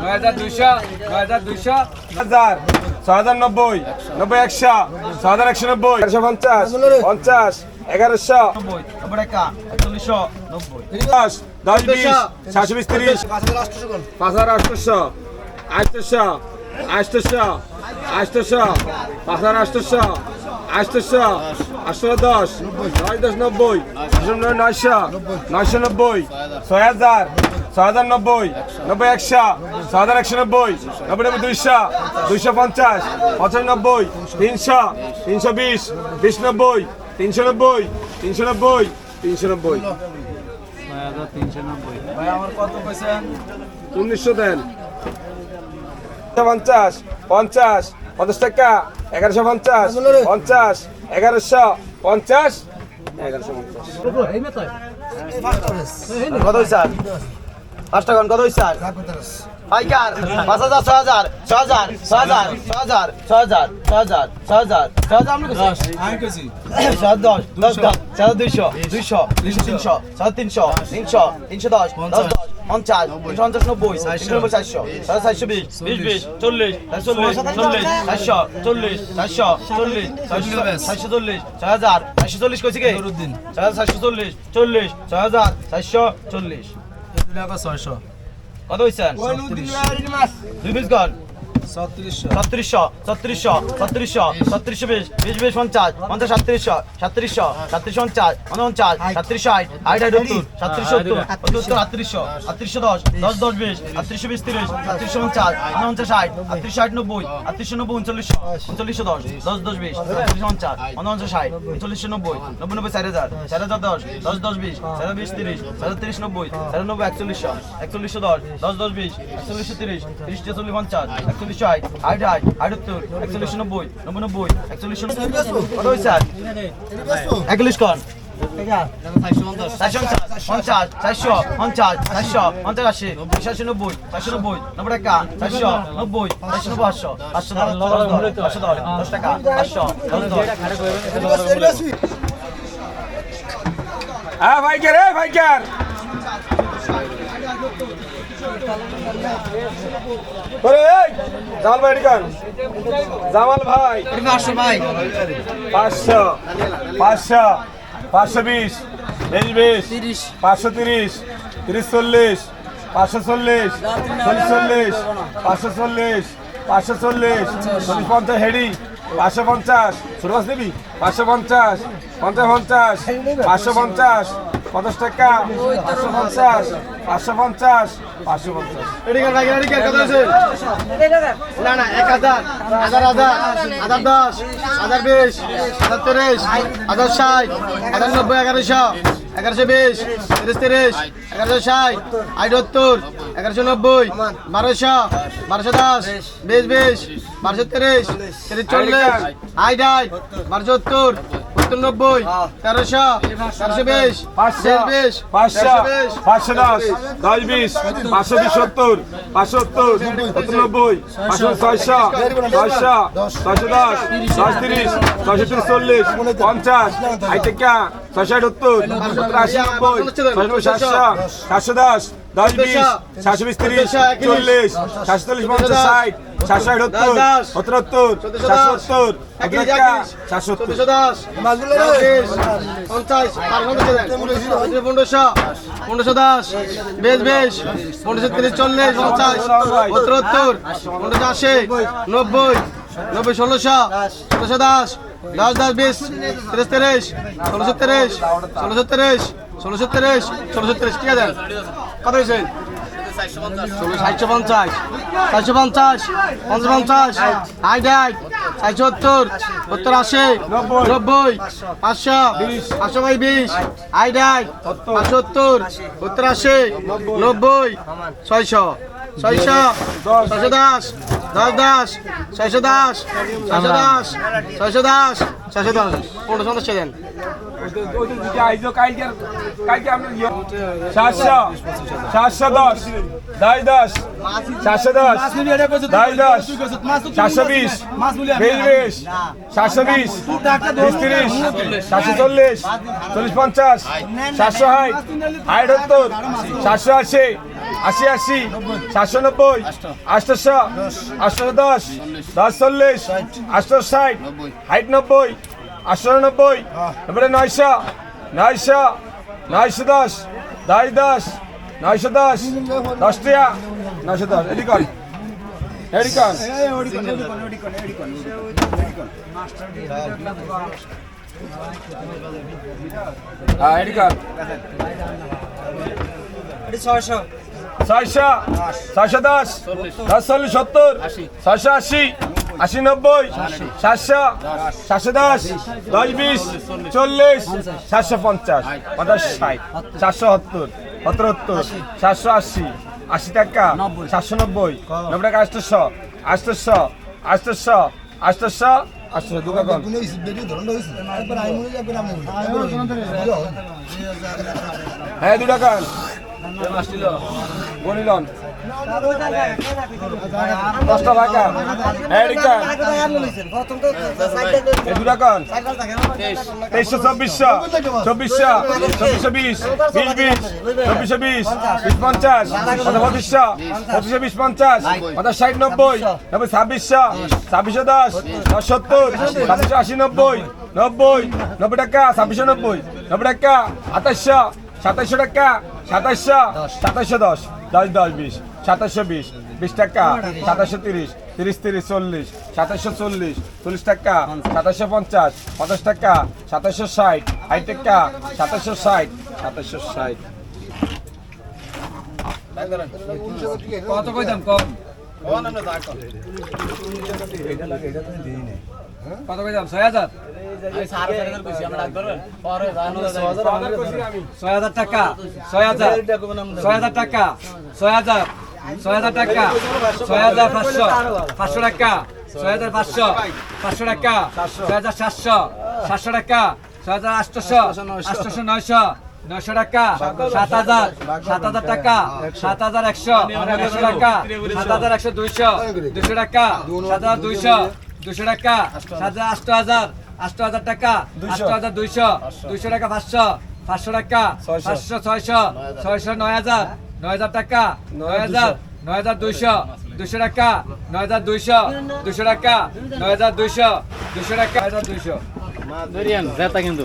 নয় হাজার দুইশো নয় হাজার দুইশো। হাজার ছয় হাজার নব্বই নব্বই একশো ছয় হাজার একশো নব্বই একশো পঞ্চাশ পঞ্চাশ এগারোশো। দশ দশ বিশ সাতশো বিশ তিরিশ। পাঁচ হাজার আটশোশো আটশোশো আটশোশো আটশোশো পাঁচ হাজার আটশোশো আটশোশো আটশো দশ নয় দশ নব্বই নয়শো নয়শো নব্বই ছয় হাজার ছয় হাজার নব্বই নব্বই একশো ছয় হাজার একশো নব্বই নব্বই নব্বই দুইশো দুইশো পঞ্চাশ পঞ্চাশ নব্বই তিনশো তিনশো বিশ বিশ নব্বই তিনশো নব্বই তিনশো নব্বই তিনশো নব্বই। ভাই আমার কত পেয়েছেন? উনিশশো দেন। পঞ্চাশ পঞ্চাশ পঞ্চাশ টাকা এগারোশো পঞ্চাশ পঞ্চাশ এগারোশো পঞ্চাশ এগারোশো পঞ্চাশ। কত হয়েছে? পাঁচ টাকা কত হয়েছে পাইকার পাঁচ হাজার ছয় হাজার ছয় হাজার ছয় হাজার ছয় হাজার ছয় হাজার ছয় হাজার ছয় হাজার ছয় হাজার আমি কেছি ছয় দশ দশ দশ হাজার দুইশো দুইশো। দুইশো তিনশো ছয় তিনশো তিনশো তিনশো দশ দশ দশ পঞ্চাশ পঞ্চাশ নব্বই নব্বই চারশো ছয় চারশো বিশ বিশ বিশ চল্লিশ চল্লিশ চল্লিশ চারশো চল্লিশ চারশো চল্লিশ চারশো চল্লিশ ছয় হাজার চারশো চল্লিশ কইছি কে? চারশো চল্লিশ চল্লিশ ছয় হাজার চারশো চল্লিশ। দুই টাকা ছয়শো। কত হয়েছেন দুই পিস গড় ছত্রিশশো। ছত্রিশশো ছত্রিশশো ছত্রিশশো বিশ। বিশ বিশ পঞ্চাশ পঞ্চাশ সাতত্রিশশো সাতত্রিশশো সাতত্রিশশো পঞ্চাশ পঞ্চাশ সাতত্রিশশো আট আট আট সত্তর সাতত্রিশশো সত্তর সত্তর আটত্রিশশো আটত্রিশশো দশ দশ দশ বিশ আটত্রিশশো বিশ তিরিশ আটত্রিশশো পঞ্চাশ পঞ্চাশ ষাট আটত্রিশশো আট নব্বই আটত্রিশশো নব্বই উনচল্লিশশো উনচল্লিশশো দশ দশ দশ বিশ আটত্রিশশো পঞ্চাশ পঞ্চাশ ষাট উনচল্লিশশো নব্বই নব্বই নব্বই চার হাজার চার হাজার দশ দশ দশ বিশ চার বিশ তিরিশ চার হাজার তিরিশ নব্বই চার হাজার নব্বই একচল্লিশশো একচল্লিশশো দশ দশ দশ বিশ একচল্লিশশো তিরিশ তিরিশ চল্লিশ পঞ্চাশ একচল্লিশশো আট আট আট আটাত্তর একচল্লিশশো নব্বই নব্বই নব্বই। একচল্লিশশো কত হয়েছে? একচল্লিশ কন চারশো পঞ্চাশ। চারশো পঞ্চাশ চারশো পঞ্চাশ আশি চারশো নব্বই চারশো নব্বই নব্বই টাকা চারশো নব্বই চারশো নব্বই আটশো আটশো দশ দশ টাকা দশ হ্যাঁ ভাইকার এ ভাইকার জামাল ভাই এদিকে জামাল ভাই। পাঁচশো ভাই পাঁচশো পাঁচশো পাঁচশো বিশ বিশ বিশ পাঁচশো তিরিশ তিরিশ চল্লিশ পাঁচশো চল্লিশ চল্লিশ চল্লিশ পাঁচশো চল্লিশ পাঁচশো চল্লিশ চল্লিশ পঞ্চাশ হেডি পাঁচশো পঞ্চাশ। মাছ দিবি? পাঁচশো পঞ্চাশ পঞ্চাশ পঞ্চাশ পাঁচশো পঞ্চাশ পঞ্চাশ টাকা, পাঁচশো পঞ্চাশ পাঁচশো পঞ্চাশ পাঁচশো পঞ্চাশ। না না, এক হাজার হাজার হাজার হাজার দশ, হাজার বিশ, হাজার তিরিশ, হাজার ষাট, হাজার নব্বই, এগারোশো এগারোশো বিশ, তিরিশ তিরিশ, এগারোশো ষাট আটাত্তর এগারোশো নব্বই, বারোশো বারোশো দশ, বিশ বিশ বারোশো তিরিশ তিরিশ চল্লিশ। আট আট বারোশো সত্তর সত্তর তেরোশো তেরোশো বিশ পাঁচশো বিশ পাঁচশো বিশ। পাঁচশো দশ দশ বিশ পাঁচশো বিশ সত্তর পাঁচশো সত্তর সত্তর পাঁচশো ছয়শো ছয়শো ছয়শো দশ দশ তিরিশ ছয়শো তিরিশ চল্লিশ পঞ্চাশ আট টাকা ছয়শো আটাত্তর সত্তর আশি নব্বই ছয়শো সাতশো সাতশো দশ দশ বিশ সাতশো বিশ তিরিশ চল্লিশ সাতশো চল্লিশ পঞ্চাশ ষাট সাতশো আটাত্তর সত্তর সাতশো সত্তর সাতশো সত্তর। পনেরোশো। পনেরোশো দশ বেশ বেশ পনেরোশো তিরিশ চল্লিশ পঞ্চাশ সত্তর পনেরোশো আশি নব্বই নব্বই ষোলোশো ষোলোশো দশ দশ দশ বিশ তিরিশ তিরিশ ষোলোশো তিরিশ ষোলোশো তিরিশ ষোলোশো তিরিশ ষোলোশো তিরিশ ঠিক আছে। কত হয়েছে? চারশো পঞ্চাশ। চারশো পঞ্চাশ পঞ্চাশ পঞ্চাশ আট আট চারশো সত্তর সত্তর আশি নব্বই। পাঁচশো পাঁচশো বাই বিশ আট আট পাঁচশো সত্তর সত্তর আশি নব্বই। ছয়শো ছয়শো ছয়শো দশ দশ দশ ছয়শো দশ ছয়শো দশ ছয়শো দশ ছয়শো দশ পনেরো পঞ্চাশ দেন। সাতশো সাতশো দশ, দাই দশ, সাতশো দশ, দাই দশ, সাতশো বিশ বিশ বিশ সাতশো বিশ বিশ তিরিশ, সাতশো চল্লিশ চল্লিশ পঞ্চাশ, সাতশো ষাট ষাট সত্তর সাতশো আশি আশি আশি। সাতশো নব্বই। আটশোশো আটশো দশ। দশ। চল্লিশ। আটশো ষাট। ষাট। নব্বই। আটশো নব্বই। এবারে নয়শো। নয়শো। নয়শো দশ। দশ দশ। নয়শো দশ। দশ টিয়া নয়শো দশ। এটি কর এটি কর হ্যাঁ এটি কর ছয়শো। ছয়শো দশ দশ চল্লিশ সত্তর ছয়শো আশি আশি নব্বই সাতশো সাতশো দশ দশ বিশ চল্লিশ সাতশো পঞ্চাশ পঞ্চাশ ষাট চারশো সত্তর সত্তর সাতশো আশি আশি টাকা সাতশো নব্বই নব্বই টাকা আটশোশো আটশোশো দুটো কম। হ্যাঁ দু টাকা গণিলন? দশটা টাকা হ্যাঁ তেইশশো, চব্বিশশো চব্বিশশো চব্বিশশো বিশ বিশ বিশ, চব্বিশশো বিশ বিশ পঞ্চাশ পঁচিশশো পঁচিশশো বিশ, পঞ্চাশ পঞ্চাশ ষাট, নব্বই নব্বই, ছাব্বিশশো ছাব্বিশশো দশ দশ সত্তর, ছাব্বিশশো আশি, নব্বই নব্বই নব্বই টাকা, ছাব্বিশশো, নব্বই নব্বই টাকা, আঠাশশো, সাতাশশো টাকা সাতাশশো সাতাশশো দশ। দশ দশ বিশ। সাতাশশো বিশ। বিশ টাকা। সাতাশশো তিরিশ। তিরিশ তিরিশ চল্লিশ। সাতাশশো চল্লিশ। চল্লিশ টাকা। সাতাশশো পঞ্চাশ। পঞ্চাশ টাকা। সাতাশশো ষাট। ষাট টাকা। সাতাশশো ষাট। সাতাশশো ষাট। কত কইতাম কম? কত কইতাম ছয় হাজার? ছয় হাজার টাকা। ছয় হাজার। ছয় হাজার টাকা। ছয় হাজার। ছয় হাজার টাকা। ছয় হাজার পাঁচশো। পাঁচশো টাকা। ছয় হাজার পাঁচশো। পাঁচশো টাকা। ছয় হাজার সাতশো। সাতশো টাকা। ছয় হাজার আটশোশো। আটশোশো নয়শো। নয়শো টাকা। সাত হাজার। সাত হাজার টাকা। সাত হাজার একশো। একশো টাকা। সাত হাজার একশো দুইশো। দুশো টাকা। সাত হাজার দুইশো। দুশো টাকা। সাত হাজার। আষ্ট হাজার। আষ্ট হাজার টাকা। আষ্ট হাজার দুইশো। দুইশো টাকা পাঁচশো। পাঁচশো টাকা। পাঁচশো ছয়শো। ছয়শো নয় হাজার। নয় হাজার টাকা। নয় হাজার নয় হাজার দুইশো। দুশো টাকা। নয় হাজার দুইশো। দুশো টাকা। নয় হাজার দুইশো। দুশো টাকা। নয় হাজার দুইশো। কিন্তু।